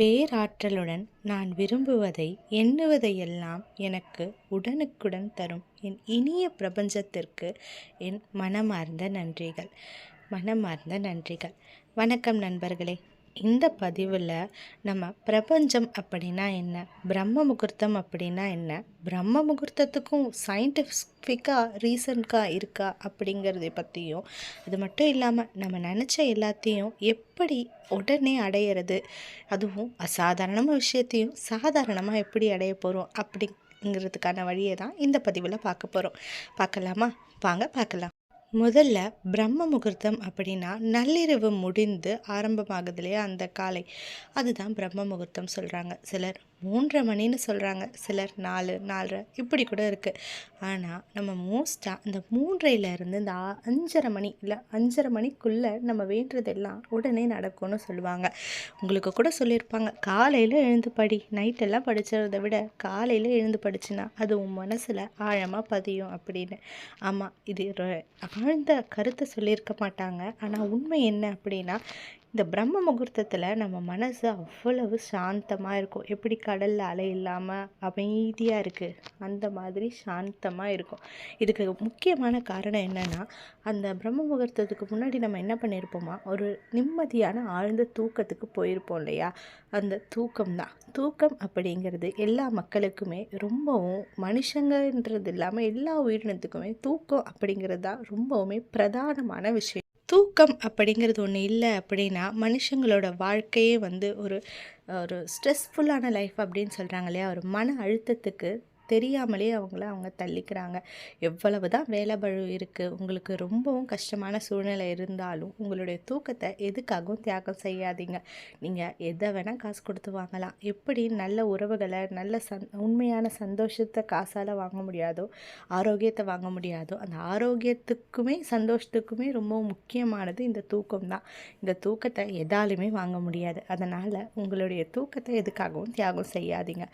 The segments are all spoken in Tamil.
பேராற்றலுடன் நான் விரும்புவதை எண்ணுவதையெல்லாம் எனக்கு உடனுக்குடன் தரும். என் இனிய பிரபஞ்சத்திற்கு என் மனமார்ந்த நன்றிகள். மனமார்ந்த நன்றிகள். வணக்கம் நண்பர்களே. இந்த பதிவில் நம்ம பிரபஞ்சம் அப்படின்னா என்ன? பிரம்ம முகூர்த்தம் அப்படின்னா என்ன? பிரம்ம முகூர்த்தத்துக்கும் சயின்டிஃபிக்காக ரீசன்க்காக இருக்கா அப்படிங்கிறத பற்றியும் அது மட்டும் இல்லாமல் நம்ம நினச்ச எல்லாத்தையும் எப்படி உடனே அடையிறது? அதுவும் அசாதாரணமாக விஷயத்தையும் சாதாரணமாக எப்படி அடைய போகிறோம் அப்படிங்கிறதுக்கான வழியை தான் இந்த பதிவில் பார்க்க போகிறோம் பார்க்கலாமா? வாங்க பார்க்கலாம். முதல்ல பிரம்ம முகூர்த்தம் அப்படின்னா நள்ளிரவு முடிந்து ஆரம்பமாகுது இல்லையா? அந்த காலை. அதுதான் பிரம்ம முகூர்த்தம் சொல்கிறாங்க சிலர். மூன்றரை மணின்னு சொல்கிறாங்க சிலர் நாலு நாலரை இப்படி கூட இருக்குது ஆனால் நம்ம மோஸ்ட்டாக இந்த மூன்றையிலேருந்து இந்த அஞ்சரை மணி இல்லை அஞ்சரை மணிக்குள்ளே நம்ம வேண்டுறதெல்லாம் உடனே நடக்கும்னு சொல்லுவாங்க. உங்களுக்கு கூட சொல்லியிருப்பாங்க. காலையில் எழுந்து படி. நைட்டெல்லாம் படிச்சதை விட காலையில் எழுந்து படிச்சுன்னா அது உன் மனசில் ஆழமாக பதியும் அப்படின்னு. ஆமாம் இது ஆழ்ந்த கருத்தை சொல்லியிருக்க மாட்டாங்க. ஆனால் உண்மை என்ன அப்படின்னா இந்த பிரம்ம முகூர்த்தத்தில் நம்ம மனசு அவ்வளவு சாந்தமாக இருக்கும். எப்படி கடலில் அலை இல்லாமல் அமைதியாக இருக்குது அந்த மாதிரி சாந்தமாக இருக்கும். இதுக்கு முக்கியமான காரணம் என்னென்னா அந்த பிரம்ம முகூர்த்தத்துக்கு முன்னாடி நம்ம என்ன பண்ணியிருப்போமா ஒரு நிம்மதியான ஆழ்ந்த தூக்கத்துக்கு போயிருப்போம் இல்லையா? அந்த தூக்கம் தான் தூக்கம் அப்படிங்கிறது எல்லா மக்களுக்குமே ரொம்பவும் மனுஷங்கன்றது இல்லாமல் எல்லா உயிரினத்துக்குமே தூக்கம் அப்படிங்கிறது தான் ரொம்பவுமே பிரதானமான விஷயம். தூக்கம் அப்படிங்கிறது ஒன்று இல்லை அப்படின்னா மனுஷங்களோட வாழ்க்கையே வந்து ஒரு ஒரு ஸ்ட்ரெஸ்ஃபுல்லான லைஃப் அப்படின்னு சொல்கிறாங்க இல்லையா? ஒரு மன அழுத்தத்துக்கு தெரியாமலே அவங்கள அவங்க தள்ளிக்கிறாங்க. எவ்வளவு தான் வேலை பழு இருக்குது உங்களுக்கு ரொம்பவும் கஷ்டமான சூழ்நிலை இருந்தாலும் உங்களுடைய தூக்கத்தை எதுக்காகவும் தியாகம் செய்யாதீங்க. நீங்கள் எதை வேணால் காசு கொடுத்து வாங்கலாம். எப்படி நல்ல உறவுகளை நல்ல சந் உண்மையான சந்தோஷத்தை காசால் வாங்க முடியாதோ ஆரோக்கியத்தை வாங்க முடியாதோ அந்த ஆரோக்கியத்துக்குமே சந்தோஷத்துக்குமே ரொம்ப முக்கியமானது இந்த தூக்கம் தான். இந்த தூக்கத்தை எதாலுமே வாங்க முடியாது. அதனால் உங்களுடைய தூக்கத்தை எதுக்காகவும் தியாகம் செய்யாதீங்க.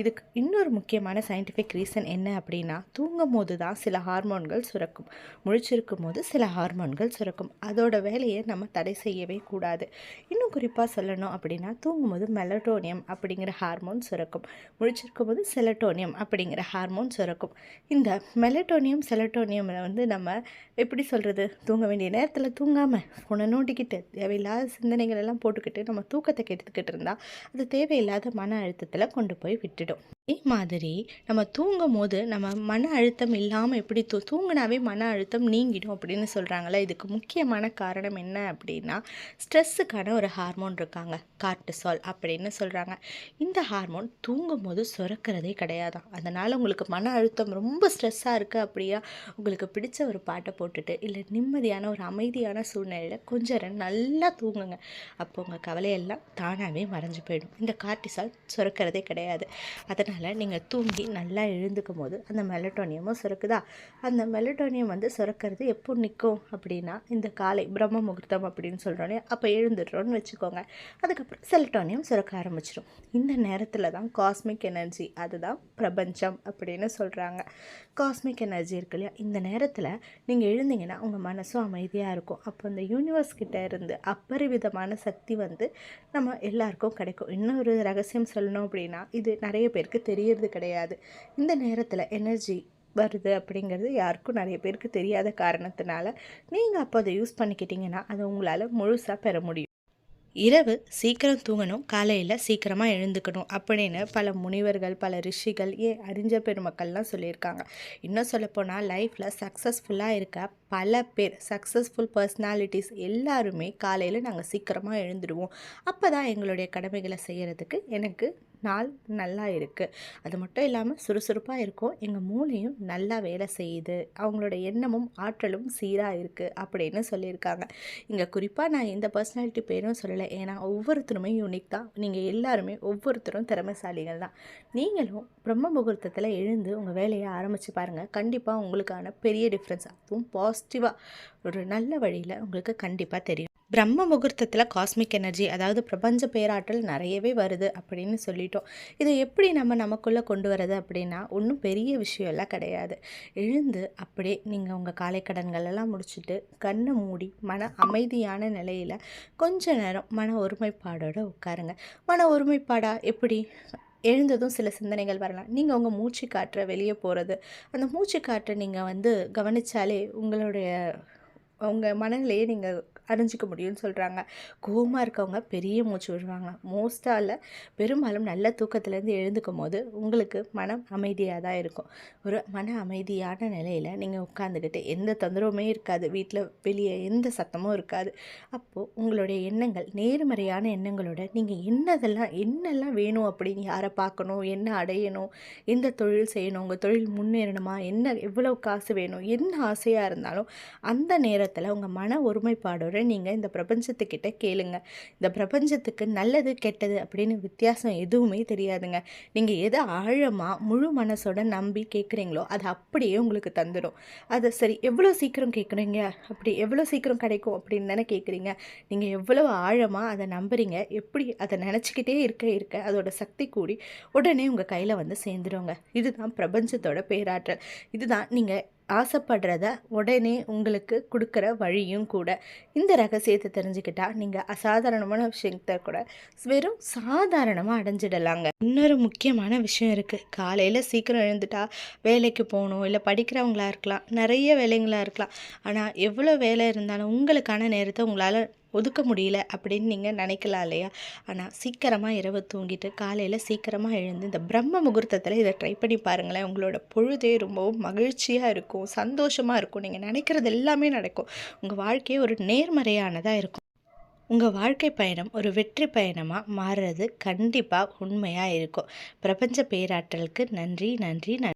இதுக்கு இன்னொரு முக்கியமான சயின்டிஃபிக் ரீசன் என்ன அப்படின்னா தூங்கும் போது தான் சில ஹார்மோன்கள் சுரக்கும். முழிச்சிருக்கும் போது சில ஹார்மோன்கள் சுரக்கும். அதோட வேலையை நம்ம தடை செய்யவே கூடாது. இன்னும் குறிப்பாக சொல்லணும் அப்படின்னா தூங்கும்போது மெலட்டோனியம் அப்படிங்கிற ஹார்மோன் சுரக்கும். முழிச்சிருக்கும் போது செலட்டோனியம் அப்படிங்கிற ஹார்மோன் சுரக்கும். இந்த மெலட்டோனியம் செலட்டோனியமில் வந்து நம்ம எப்படி சொல்கிறது தூங்க வேண்டிய நேரத்தில் தூங்காமல் ஃபோனை நோண்டிக்கிட்டு தேவையில்லாத சிந்தனைகள் எல்லாம் போட்டுக்கிட்டு நம்ம தூக்கத்தை கெடுத்துக்கிட்டு இருந்தால் அது தேவையில்லாத மன அழுத்தத்தில் கொண்டு போய் விட்டுடும். அதே மாதிரி நம்ம தூங்கும் போது நம்ம மன அழுத்தம் இல்லாமல் எப்படி தூ தூங்கினாவே மன அழுத்தம் நீங்கிடும் அப்படின்னு சொல்கிறாங்களே இதுக்கு முக்கியமான காரணம் என்ன அப்படின்னா ஸ்ட்ரெஸ்ஸுக்கான ஒரு ஹார்மோன் இருக்காங்க. கார்டிசால் அப்படின்னு சொல்கிறாங்க இந்த ஹார்மோன் தூங்கும் போது சுரக்கிறதே கிடையாதான் அதனால் உங்களுக்கு மன அழுத்தம் ரொம்ப ஸ்ட்ரெஸ்ஸாக இருக்குது அப்படியா உங்களுக்கு பிடிச்ச ஒரு பாட்டை போட்டுட்டு இல்லை நிம்மதியான ஒரு அமைதியான சூழ்நிலையில் கொஞ்ச நல்லா தூங்குங்க. அப்போ உங்கள் கவலையெல்லாம் தானாகவே மறைஞ்சு போயிடும். இந்த கார்டிசால் சுரக்கிறதே கிடையாது. அதனால் நீங்கள் தூங்கி நல்லா எழுந்துக்கும் போது அந்த மெலட்டோனியமும் சுரக்குதா? அந்த மெலட்டோனியம் வந்து சுரக்கிறது எப்போ நிற்கும் அப்படின்னா இந்த காலை பிரம்ம முகூர்த்தம் அப்படின்னு சொல்கிறோன்னே அப்போ எழுந்துடுறோன்னு வச்சுக்கோங்க. அதுக்கப்புறம் செலட்டோனியம் சுரக்க ஆரம்பிச்சிடும் இந்த நேரத்தில் தான் காஸ்மிக் எனர்ஜி அதுதான் பிரபஞ்சம் அப்படின்னு சொல்கிறாங்க காஸ்மிக் எனர்ஜி இருக்கு இல்லையா இந்த நேரத்தில் நீங்கள் எழுந்தீங்கன்னா உங்கள் மனசும் அமைதியாக இருக்கும். அப்போ இந்த யூனிவர்ஸ் கிட்டே இருந்து அப்பரிவிதமான சக்தி வந்து நம்ம எல்லாருக்கும் கிடைக்கும். இன்னொரு ரகசியம் சொல்லணும் அப்படின்னா இது நிறைய பேருக்கு தெரியறது கிடையாது. இந்த நேரத்தில் எனர்ஜி வருது அப்படிங்கிறது யாருக்கும் நிறைய பேருக்கு தெரியாத காரணத்தினால நீங்கள் அப்போ அதை யூஸ் பண்ணிக்கிட்டீங்கன்னா அதை உங்களால் முழுசாக பெற முடியும். இரவு சீக்கிரம் தூங்கணும் காலையில் சீக்கிரமாக எழுந்துக்கணும் அப்படின்னு பல முனிவர்கள் பல ரிஷிகள் ஏன் அறிஞ்ச பெருமக்கள்லாம் சொல்லியிருக்காங்க. இன்னும் சொல்லப்போனால் லைஃப்பில் சக்ஸஸ்ஃபுல்லாக இருக்க பல பேர் சக்ஸஸ்ஃபுல் பர்சனாலிட்டிஸ் எல்லாருமே காலையில் நாங்கள் சீக்கிரமாக எழுந்துடுவோம் அப்போ தான் எங்களுடைய கடமைகளை செய்கிறதுக்கு எனக்கு நாள் நல்லா இருக்குது அது மட்டும் இல்லாமல் சுறுசுறுப்பாக இருக்கும். எங்கள் மூளையும் நல்லா வேலை செய்யுது. அவங்களோட எண்ணமும் ஆற்றலும் சீராக இருக்குது அப்படின்னு சொல்லியிருக்காங்க. இங்கே குறிப்பாக நான் எந்த பர்சனாலிட்டி பேரும் சொல்லலை. ஏன்னா ஒவ்வொருத்தருமே யூனிக் தான். நீங்கள் எல்லாருமே ஒவ்வொருத்தரும் திறமைசாலிகள் தான். நீங்களும் பிரம்ம முகூர்த்தத்தில் எழுந்து உங்கள் வேலையை ஆரம்பித்து பாருங்கள் கண்டிப்பாக உங்களுக்கான பெரிய டிஃப்ரென்ஸ் அதுவும் பாசிட்டிவாக ஒரு நல்ல வழியில் உங்களுக்கு கண்டிப்பாக தெரியும். பிரம்ம முகூர்த்தத்தில் காஸ்மிக் எனர்ஜி அதாவது பிரபஞ்ச பேராற்றல் நிறையவே வருது அப்படின்னு சொல்லிட்டோம். இதை எப்படி நம்ம நமக்குள்ளே கொண்டு வரது அப்படின்னா ஒன்றும் பெரிய விஷயம் எல்லாம் கிடையாது. எழுந்து அப்படியே நீங்கள் உங்கள் காலை கடன்களெல்லாம் முடிச்சுட்டு கண்ணை மூடி மன அமைதியான நிலையில் கொஞ்ச நேரம் மன ஒருமைப்பாடோடு உட்காருங்க. மன ஒருமைப்பாடா எப்படி? எழுந்ததும் சில சிந்தனைகள் வரலாம். நீங்கள் உங்கள் மூச்சு காற்றை வெளியே போகிறது அந்த மூச்சு காற்றை நீங்கள் வந்து கவனித்தாலே உங்களுடைய உங்கள் மனநிலையை நீங்கள் அறிஞ்சிக்க முடியும்னு சொல்கிறாங்க கோவமாக இருக்கவங்க பெரிய மூச்சு விடுவாங்க. மோஸ்ட்டாக இல்லை பெரும்பாலும் நல்ல தூக்கத்துலேருந்து எழுந்துக்கும் போது உங்களுக்கு மனம் அமைதியாக தான் இருக்கும். ஒரு மன அமைதியான நிலையில் நீங்கள் உட்காந்துக்கிட்டு எந்த தொந்தரவுமே இருக்காது. வீட்டில் வெளியே எந்த சத்தமும் இருக்காது. அப்போது உங்களுடைய எண்ணங்கள் நேர்மறையான எண்ணங்களோட நீங்கள் என்னதெல்லாம் என்னெல்லாம் வேணும் அப்படின்னு யாரை பார்க்கணும் என்ன அடையணும் எந்த தொழில் செய்யணும் உங்கள் தொழில் முன்னேறணுமா என்ன எவ்வளோ காசு வேணும் என்ன ஆசையாக இருந்தாலும் அந்த நேரத்தில் உங்கள் மன ஒருமைப்பாடோடு முறை நீங்கள் இந்த பிரபஞ்சத்துக்கிட்ட கேளுங்க. இந்த பிரபஞ்சத்துக்கு நல்லது கெட்டது அப்படின்னு வித்தியாசம் எதுவுமே தெரியாதுங்க. நீங்கள் எதை ஆழமாக முழு மனசோட நம்பி கேட்குறீங்களோ அது அப்படியே உங்களுக்கு தந்துடும் அதை சரி எவ்வளோ சீக்கிரம் கேட்குறீங்க அப்படி எவ்வளோ சீக்கிரம் கிடைக்கும் அப்படின்னு தானே கேட்குறீங்க நீங்கள் எவ்வளோ ஆழமாக அதை நம்புறீங்க? எப்படி அதை நினச்சிக்கிட்டே இருக்க இருக்க அதோட சக்தி கூடி உடனே உங்கள் கையில் வந்து சேர்ந்துடுங்க இதுதான் பிரபஞ்சத்தோட பேராற்றல். இதுதான் நீங்கள் ஆசைப்படுறத உடனே உங்களுக்கு கொடுக்குற வழியும் கூட. இந்த ரகசியத்தை தெரிஞ்சுக்கிட்டா நீங்கள் அசாதாரணமான விஷயத்தை கூட வெறும் சாதாரணமாக அடைஞ்சிடலாங்க. இன்னொரு முக்கியமான விஷயம் இருக்குது காலையில் சீக்கிரம் எழுந்துட்டா வேலைக்கு போகணும் இல்லை படிக்கிறவங்களா இருக்கலாம் நிறைய வேலைங்களாக இருக்கலாம். ஆனால் எவ்வளோ வேலை இருந்தாலும் உங்களுக்கான நேரத்தை உங்களால் ஒதுக்க முடியல அப்படின்னு நீங்கள் நினைக்கலாம் இல்லையா? ஆனால் சீக்கிரமாக இரவு தூங்கிட்டு காலையில் சீக்கிரமாக எழுந்து இந்த பிரம்ம முகூர்த்தத்தில் இதை ட்ரை பண்ணி பாருங்களேன். உங்களோட பொழுதே ரொம்பவும் மகிழ்ச்சியாக இருக்கும் சந்தோஷமாக இருக்கும். நீங்கள் நினைக்கிறது எல்லாமே நடக்கும். உங்கள் வாழ்க்கையே ஒரு நேர்மறையானதாக இருக்கும். உங்கள் வாழ்க்கை பயணம் ஒரு வெற்றி பயணமாக மாறுறது கண்டிப்பாக உண்மையாக இருக்கும். பிரபஞ்ச பேராற்றலுக்கு நன்றி நன்றி நன்றி.